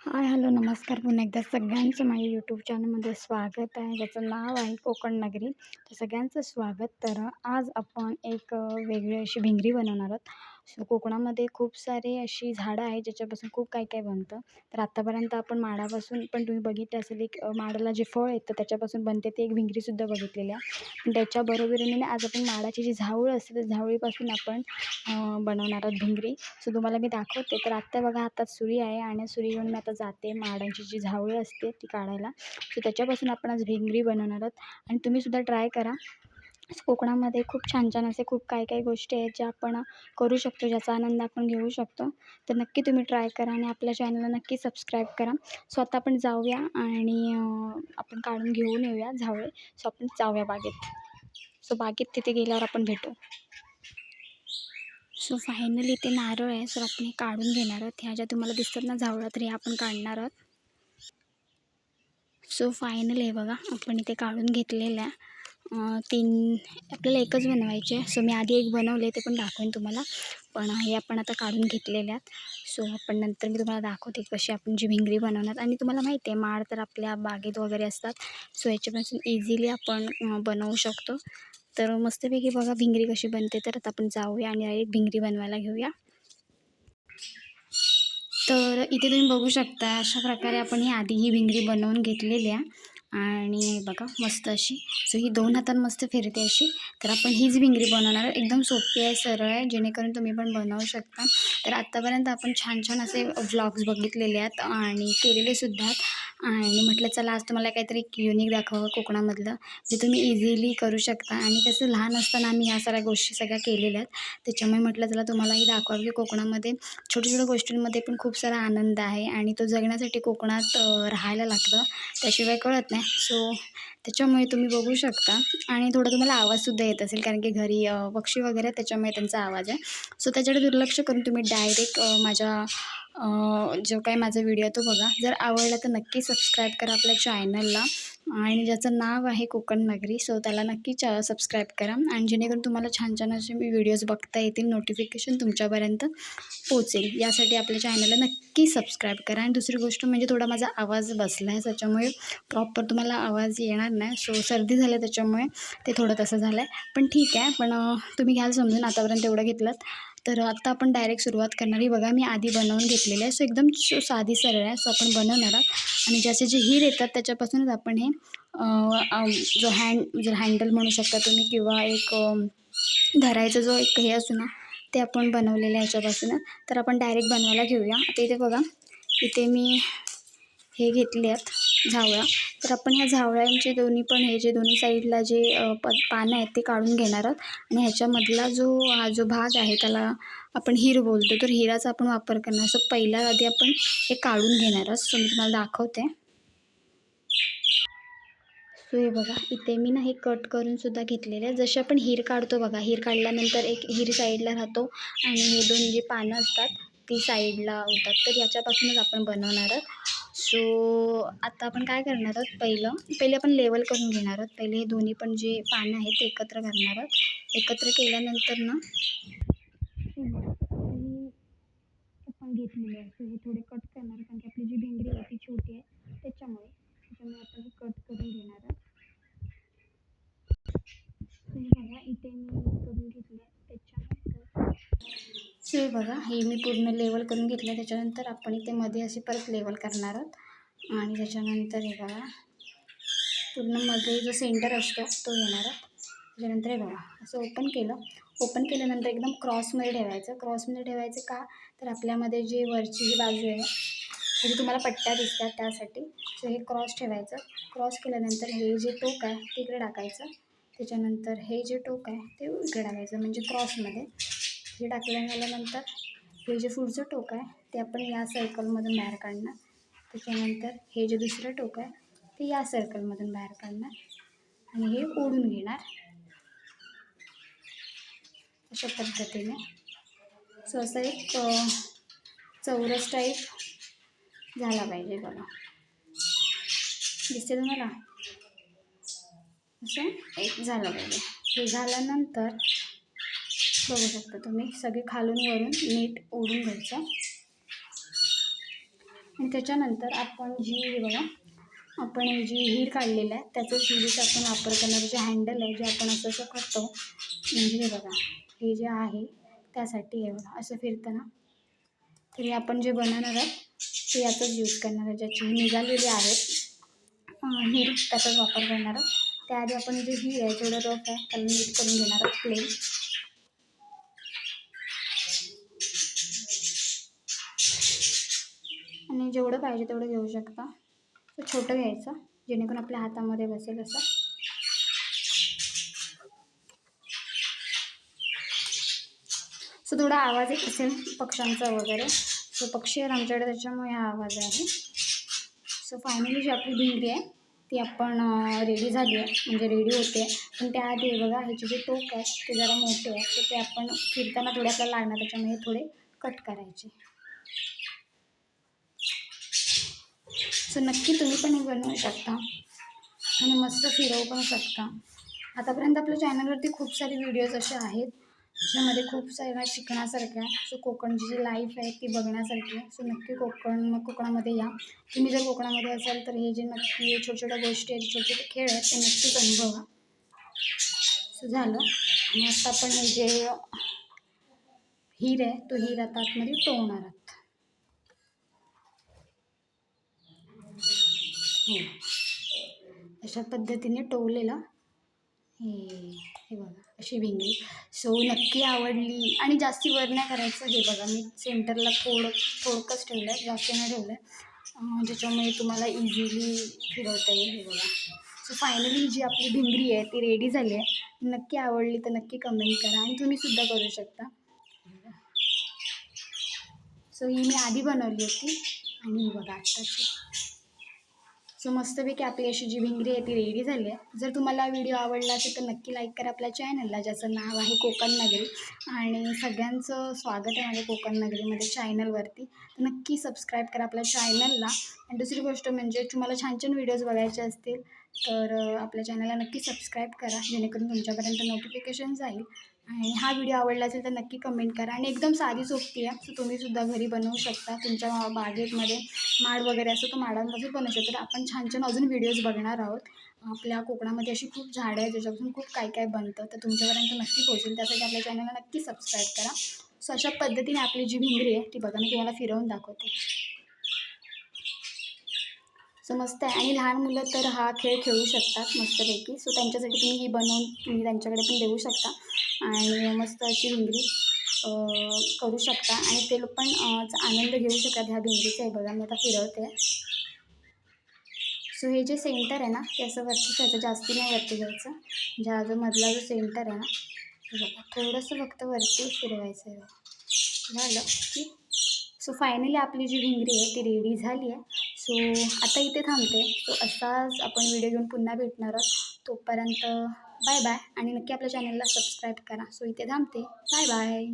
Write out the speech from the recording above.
Hi hello नमस्कार पुन्हा एकदा सगळ्यांचं माझ्या यूट्यूब चॅनलमध्ये स्वागत आहे. ज्याचं नाव आहे कोकण नगरी. तर सगळ्यांचं स्वागत. तर आज आपण एक वेगळी अशी भिंगरी बनवणार आहोत. कोकणामध्ये खूप सारे अशी झाडं आहेत ज्याच्यापासून खूप काही काही बनतं. तर आत्तापर्यंत आपण माडापासून पण तुम्ही बघितले असेल एक माडाला जे फळ येतं त्याच्यापासून बनते ते एक भिंगरीसुद्धा बघितलेली आहे पण त्याच्या बरोबरीने आज आपण माडाची जी झावळ असते त्या झावळीपासून आपण बनवणार आहोत भिंगरी. सो तुम्हाला मी दाखवते. तर आत्ता बघा हातात सुरी आहे आणि सुरी घेऊन मी आता जाते माडांची जी झावळी असते ती काढायला. सो त्याच्यापासून आपण आज भिंगरी बनवणार आहोत. आणि तुम्हीसुद्धा ट्राय करा. कोकणामध्ये खूप छान छान असे खूप काही काही गोष्टी आहेत ज्या आपण करू शकतो ज्याचा आनंद आपण घेऊ शकतो. तर नक्की तुम्ही ट्राय करा आणि आपल्या चॅनलला नक्की सबस्क्राईब करा. सो आता आपण जाऊया आणि आपण काढून घेऊन येऊया झावळे. सो आपण जाऊया बागेत. सो बागेत तिथे गेल्यावर आपण भेटू. सो फायनली ते नारळ आहे. सो आपण हे काढून घेणार आहोत. ह्या ज्या तुम्हाला दिसतात ना झावळा तर हे आपण काढणार आहोत. सो फायनल आहे बघा. आपण इथे काढून घेतलेलं आहे तीन आपल्याला एकच बनवायचे आहे. सो मी आधी एक बनवले ते पण दाखवेन तुम्हाला. पण हे आपण आता काढून घेतलेले आहेत सो आपण नंतर मी तुम्हाला दाखवते कशी आपण जी भिंगरी बनवणार. आणि तुम्हाला माहिती आहे माड तर आपल्या बागेत वगैरे असतात. सो याच्यापासून इझिली आपण बनवू शकतो. तर मस्तपैकी बघा भिंगरी कशी बनते. तर आता आपण जाऊया आणि डायरेक्ट भिंगरी बनवायला घेऊया. तर इथे तुम्ही बघू शकता अशा प्रकारे आपण ही आधी ही भिंगरी बनवून घेतलेली आहे. आणि बघा मस्त अशी. सो ही दोन हातात मस्त फिरते अशी. तर आपण हीच भिंगरी बनवणार आहे एकदम सोपी आहे सरळ आहे. जेणेकरून तुम्ही पण बनवू शकता. तर आत्तापर्यंत आपण छान छान असे व्लॉग्स बघितलेले आहेत आणि केलेले सुद्धा आहेत. आणि म्हटलं चला आज तुम्हाला काहीतरी युनिक दाखवावं कोकणामधलं. जे तुम्ही इझिली करू शकता. आणि कसं लहान असताना आम्ही ह्या सगळ्या गोष्टी सगळ्या केलेल्या आहेत त्याच्यामुळे म्हटलं चला तुम्हालाही दाखवावं की कोकणामध्ये छोट्या छोट्या गोष्टींमध्ये पण खूप सारा आनंद आहे आणि तो जगण्यासाठी कोकणात राहायला लागतं. त्याशिवाय कळत नाही. सो त्याच्यामुळे तुम्ही बघू शकता. आणि थोडं तुम्हाला आवाजसुद्धा येत असेल कारण की घरी पक्षी वगैरे त्याच्यामुळे त्यांचा आवाज आहे. सो त्याच्याकडे दुर्लक्ष करून तुम्ही डायरेक्ट माझ्या जो काही माझा व्हिडिओ तो बघा. जर आवडला तर नक्की सबस्क्राईब करा आपल्या चॅनलला आणि ज्याचं नाव आहे कोकण नगरी सो त्याला नक्की च सबस्क्राईब करा. आणि जेणेकरून तुम्हाला छान छान असे मी व्हिडिओज बघता येतील नोटिफिकेशन तुमच्यापर्यंत पोचेल यासाठी आपल्या चॅनलला नक्की सबस्क्राईब करा. आणि दुसरी गोष्ट म्हणजे थोडा माझा आवाज बसला आहे त्याच्यामुळे प्रॉपर तुम्हाला आवाज येणार नाही. सो सर्दी झाली आहे त्याच्यामुळे ते थोडं तसं झालं आहे पण ठीक आहे. पण तुम्ही घ्याल समजून. आतापर्यंत एवढं घेतलं तर आत्ता आपण डायरेक्ट सुरुवात करणार ही बघा मी आधी बनवून घेतलेली आहे. सो एकदम साधी सरळ आहे. सो आपण बनवणार आहोत. आणि ज्याचे जे हीर येतात त्याच्यापासूनच आपण हे जो हँड जर हँडल म्हणू शकता तुम्ही किंवा एक धरायचा जो एक हे असू ना ते आपण बनवलेलं आहे ह्याच्यापासून. तर आपण डायरेक्ट बनवायला घेऊया. आता इथे बघा इथे मी हे घेतले आहेत. झावळा. तर आपण ह्या झावळ्यांचे दोन्ही पण हे जे दोन्ही साईडला जे प पानं आहेत ते काढून घेणार आहोत. आणि ह्याच्यामधला जो हा जो भाग आहे त्याला आपण हिर बोलतो. तर हिराचा आपण वापर करणार. सो पहिल्या आधी आपण हे काढून घेणार आहोत. सो मी तुम्हाला दाखवते. सो हे बघा. इथे मी ना हे कट करून सुद्धा घेतलेले आहे जसे आपण हिर काढतो बघा. हिर काढल्यानंतर एक हिर साईडला राहतो आणि हे दोन जे पानं असतात ती साईडला होतात. तर याच्यापासूनच आपण बनवणार आहोत. सो आता आपण काय करणार आहोत? पहिलं पहिले आपण लेवल करून घेणार आहोत. पहिले हे दोन्ही पण जे पानं आहेत ते एकत्र करणार आहोत. एकत्र केल्यानंतर ना हे आपण घेतलेले आहे. सो हे थोडे कट करणार कारण की आपली जी भिंगरी आहे ती छोटी आहे. त्याच्यामुळे त्याच्यामुळे आपण हे कट करून घेणार आहोत. बघा इथे मी करून घेतले त्याच्यामुळे सो बघा हे मी पूर्ण लेवल करून घेतलं. त्याच्यानंतर आपण इथे मध्ये असे परत लेवल करणार आहोत. आणि त्याच्यानंतर हे बघा पूर्णमध्ये जो सेंटर असतो तो घेणार आहोत. त्याच्यानंतर हे बघा असं ओपन केलं. ओपन केल्यानंतर एकदम क्रॉसमध्ये ठेवायचं. क्रॉसमध्ये ठेवायचं का? तर आपल्यामध्ये जे वरची जी बाजू आहे म्हणजे तुम्हाला पट्ट्या दिसतात त्यासाठी सो हे क्रॉस ठेवायचं. क्रॉस केल्यानंतर हे जे टोक आहे ते इकडे टाकायचं. त्याच्यानंतर हे जे टोक आहे ते इकडे टाकायचं म्हणजे क्रॉसमध्ये हे टाकल्या झाल्यानंतर हे जे पुढचं टोक आहे ते आपण या सर्कलमधून बाहेर काढणार. त्याच्यानंतर हे जे दुसरं टोक आहे ते या सर्कलमधून बाहेर काढणार. आणि हे ओढून घेणार. अशा पद्धतीने. सो असं एक चौरस टाईप झाला पाहिजे बघा. दिसते तुम्हाला? असं एक झालं पाहिजे. हे झाल्यानंतर बघू शकता तुम्ही. सगळे खालून वरून नीट ओढून घ्यायचं. आणि त्याच्यानंतर आपण जी बघा आपण जी हीर काढलेलं आहे त्याचं शिडीचा आपण वापर करणारं. जे हँडल आहे जे आपण असं असं करतो म्हणजे हे बघा हे जे आहे त्यासाठी हे बघा असं फिरताना तर हे आपण जे बनवणार आहे ते याचाच यूज करणार आहे ज्याची निघालेली आहेत हीर त्याचाच वापर करणार आहोत. त्याआधी आपण जे हीर आहे जेवढं रफ आहे त्याला नीट करून घेणार आहोत प्लेन तुम्ही जेवढं पाहिजे तेवढं घेऊ शकता. तर छोटं घ्यायचं जेणेकरून आपल्या हातामध्ये बसेल असं. सो थोडा आवाज एक असेल पक्ष्यांचा वगैरे. सो पक्षी आहेत आमच्याकडे त्याच्यामुळे हा आवाज आहे. सो फायनली जी आपली भिंडी आहे ती आपण रेडी झाली आहे. म्हणजे रेडी होते. पण त्याआधी बघा ह्याचे जे टोक आहे ते जरा मोठे आहे तर ते आपण फिरताना थोडे आपल्याला लागणार त्याच्यामुळे थोडे कट करायचे. सो नक्की तुम्ही पण हे बनवू शकता. आणि मस्त फिरवू पण शकता. आतापर्यंत आपल्या चॅनलवरती खूप सारे व्हिडिओज असे आहेत ज्यामध्ये खूप साऱ्या शिकण्यासारख्या सो कोकणची जी लाईफ आहे ती बघण्यासारखी आहे. सो नक्की कोकण कोकणामध्ये या. तुम्ही जर कोकणामध्ये असाल तर हे जे नक्की छोट्या छोट्या गोष्टी आहेत छोटे छोटे खेळ आहेत ते नक्कीच अनुभवा. सो झालं. आणि आता आपण हे जे हीर आहे तो हीर आता आतमध्ये टोवणार आहात हो अशा पद्धतीने टोवलेला हे हे बघा अशी भिंगरी सो नक्की आवडली. आणि जास्ती वर नाही करायचं हे बघा मी सेंटरला थोडं थोडकंच ठेवलं आहे जास्त नाही ठेवलं आहे ज्याच्यामुळे तुम्हाला इझिली फिरवता येईल हे बघा. सो फायनली जी आपली भिंगरी आहे ती रेडी झाली आहे. नक्की आवडली तर नक्की कमेंट करा आणि तुम्हीसुद्धा करू शकता. सो ही मी आधी बनवली होती. आणि बघा आत्ताची. सो मस्तपैकी आपली अशी जी भिंगरी आहे ती रेडी झाली आहे. जर तुम्हाला व्हिडिओ आवडला असेल तर नक्की लाईक करा आपल्या चॅनलला ज्याचं नाव आहे कोकण नगरी. आणि सगळ्यांचं स्वागत आहे माझ्या कोकण नगरीमध्ये चॅनलवरती तर नक्की सबस्क्राईब करा आपल्या चॅनलला आणि दुसरी गोष्ट म्हणजे तुम्हाला छान छान व्हिडिओज बघायचे असतील तर आपल्या चॅनलला नक्की सबस्क्राईब करा जेणेकरून तुमच्यापर्यंत नोटिफिकेशन जाईल. आणि हा व्हिडिओ आवडला असेल तर नक्की कमेंट करा. आणि एकदम साधी सोपी आहे. सो तुम्हीसुद्धा घरी बनवू शकता. तुमच्या बागेतमध्ये माड वगैरे असं तो माडांपासून बनवू शकतो. तर आपण छान छान अजून व्हिडिओज बघणार आहोत. आपल्या कोकणामध्ये अशी खूप झाडं आहेत ज्याच्यापासून खूप काय काय बनतं. तर तुमच्यापर्यंत नक्की पोहोचेल. त्यासाठी आपल्या चॅनलला नक्की सबस्क्राईब करा. सो अशा पद्धतीने आपली जी भिंगरी आहे ती बघा मी तुम्हाला फिरवून दाखवते. सो मस्त आहे. आणि लहान मुलं तर हा खेळ खेळू शकतात मस्तपैकी. सो त्यांच्यासाठी तुम्ही ही बनवून तुम्ही त्यांच्याकडे पण देऊ शकता. आणि मस्त अशी भिंगरी करू शकता. आणि ते लोक पण आनंद घेऊ शकतात ह्या भिंगरीचा हे बघा मी आता फिरवते. सो हे जे सेंटर आहे ना ते असं वरती ठेवायचं. जास्ती नाही वरती घ्यायचं. म्हणजे ज्या जो मधला जो सेंटर आहे ना बघा थोडंसं फक्त वरती फिरवायचं आहे. झालं की? सो फायनली आपली जी भिंगरी आहे ती रेडी झाली आहे. सो आता इथे थांबते. सो असाच आपण व्हिडिओ घेऊन पुन्हा भेटणार आहोत. तोपर्यंत बाय बाय आणि नक्की आपल्या चॅनलला सबस्क्राईब करा. सो इथे थांबते. Bye bye